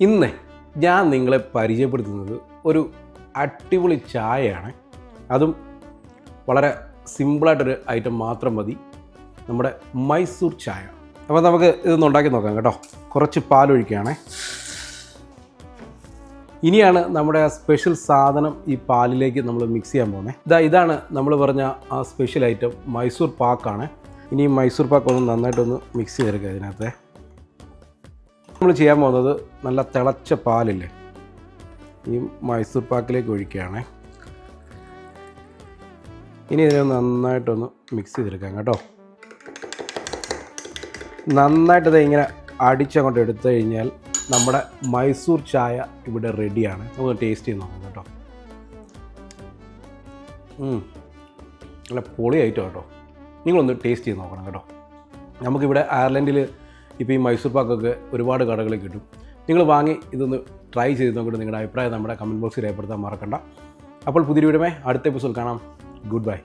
ഇന്ന് ഞാൻ നിങ്ങളെ പരിചയപ്പെടുത്തുന്നത് ഒരു അടിപൊളി ചായയാണ്. അതും വളരെ സിമ്പിളായിട്ടൊരു ഐറ്റം മാത്രം മതി. നമ്മുടെ മൈസൂർ ചായ. അപ്പോൾ നമുക്ക് ഇതൊന്ന് ഉണ്ടാക്കി നോക്കാം കേട്ടോ. കുറച്ച് പാലൊഴിക്കുകയാണേ. ഇനിയാണ് നമ്മുടെ ആ സ്പെഷ്യൽ സാധനം ഈ പാലിലേക്ക് നമ്മൾ മിക്സ് ചെയ്യാൻ പോകുന്നത് ഇതാ ഇതാണ് നമ്മൾ പറഞ്ഞ ആ സ്പെഷ്യൽ ഐറ്റം മൈസൂർ പാക്കാണ്. ഇനി മൈസൂർ പാക്ക് ഒന്ന് നന്നായിട്ടൊന്ന് മിക്സ് ചെയ്തെടുക്കുക ഇതിനകത്ത്. നമ്മൾ ചെയ്യാൻ പോകുന്നത് നല്ല തിളച്ച പാലില്ലേ? ഈ മൈസൂർ പാക്കിലേക്ക് ഒഴിക്കുകയാണേ. ഇനി ഇതിനെ നന്നായിട്ടൊന്ന് മിക്സ് ചെയ്തെടുക്കാം കേട്ടോ. നന്നായിട്ട് ഇങ്ങനെ അടിച്ചങ്ങോട്ട് എടുത്തു കഴിഞ്ഞാൽ നമ്മുടെ മൈസൂർ ചായ ഇവിടെ റെഡിയാണ് നമുക്ക് ടേസ്റ്റ് ചെയ്ത് നോക്കാം കേട്ടോ. നല്ല പൊളിയായിട്ടോ കേട്ടോ. നിങ്ങളൊന്ന് ടേസ്റ്റ് ചെയ്ത് നോക്കണം കേട്ടോ. നമുക്കിവിടെ അയർലൻഡിൽ ഇപ്പോൾ ഈ മൈസൂർ പാക്കൊക്കെ ഒരുപാട് കടകളിൽ കിട്ടും. നിങ്ങൾ വാങ്ങി ഇതൊന്ന് ട്രൈ ചെയ്ത് നോക്കിയിട്ട് നിങ്ങളുടെ അഭിപ്രായം നമ്മുടെ കമന്റ് ബോക്സിൽ രേഖപ്പെടുത്താൻ മറക്കണ്ട. അപ്പോൾ പുതിയ വീടുമേ അടുത്ത എപ്പിസോഡ് കാണാം. Good bye